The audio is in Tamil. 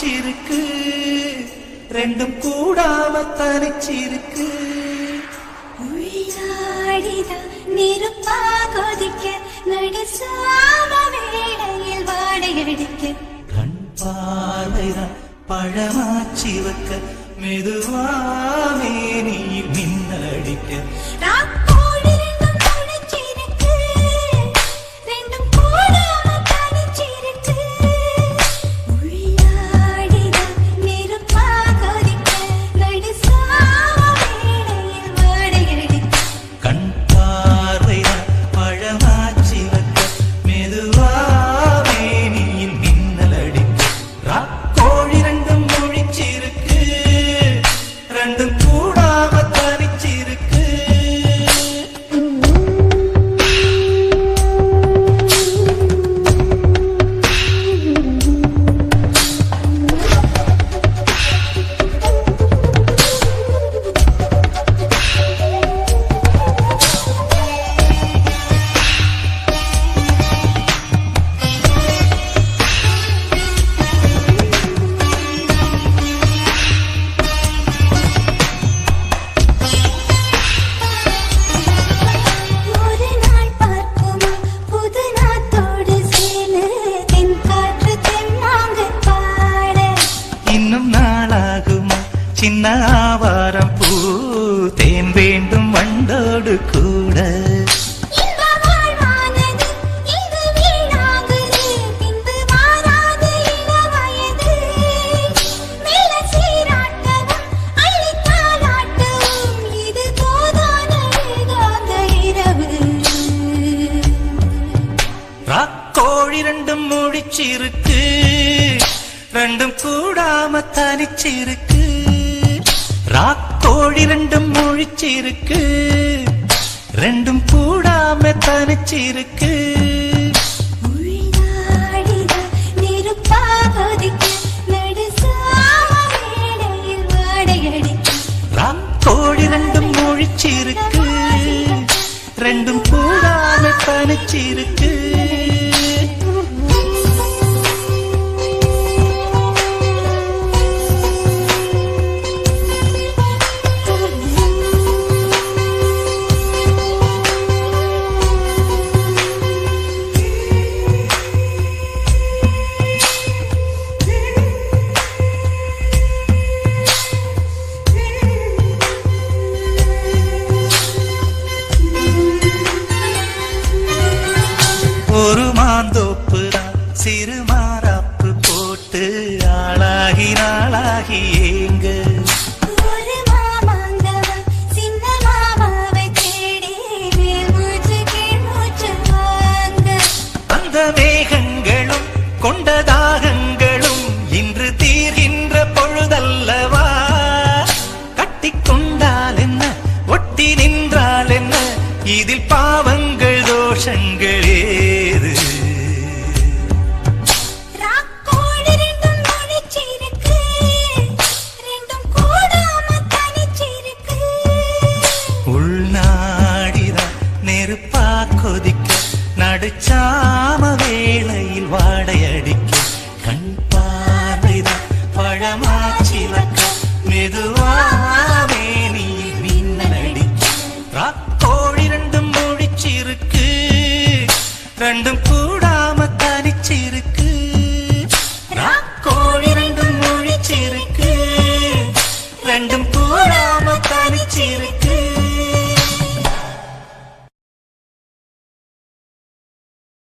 முழிச்சிருக்கு ரெண்டும் கூடாம தனிச்சிருக்கு. உள்ளாடிதான் நெருப்பா கொதிக்க நடுசாம வேளையில் வாடையடிக்க. கண் பார்வைதான் பழமாச்சி வைக்க மெதுவாமே நீ சின்ன ஆவாரம் பூ தேன் வேண்டும் வண்டோடு கூட. இந்த வாழ்வானது இது வீணாகுது பின்பு மாறாது இள வயது மெல்ல சீராட்டவும் அள்ளித்தாலாட்டவும் இது போதான ஏகாந்த இரவு. ராக்கோழி ரெண்டும் முழிச்சிருக்கு ரெண்டும் கூடாம தனிச்சிருக்கு. ராக்கோழி ரெண்டும் முழிச்சிருக்கு. ரெண்டும் கூடாம தனிச்சிருக்கு. ராக்கோழி ரெண்டும் முழிச்சிருக்கு. ரெண்டும் கூடாம தனிச்சிருக்கு. வாங்க. அந்த மேகங்களும் கொண்ட தாகங்களும் இன்று தீர்கின்ற பொழுதல்லவா? கட்டிக்கொண்டால் என்ன ஒட்டி நின்றால் என்ன? இதில் பாவங்கள் தோஷங்கள். கொதிக்க நடுச்சாம வேளையில் வாடையடிக்க கண் பார்வைதான் பழமாச்சிலக்க வக்க மெதுவாவே நீ மின்னலடிக்க. ராக்கோழி ரெண்டும் முழிச்சிருக்கு ரெண்டும் கூ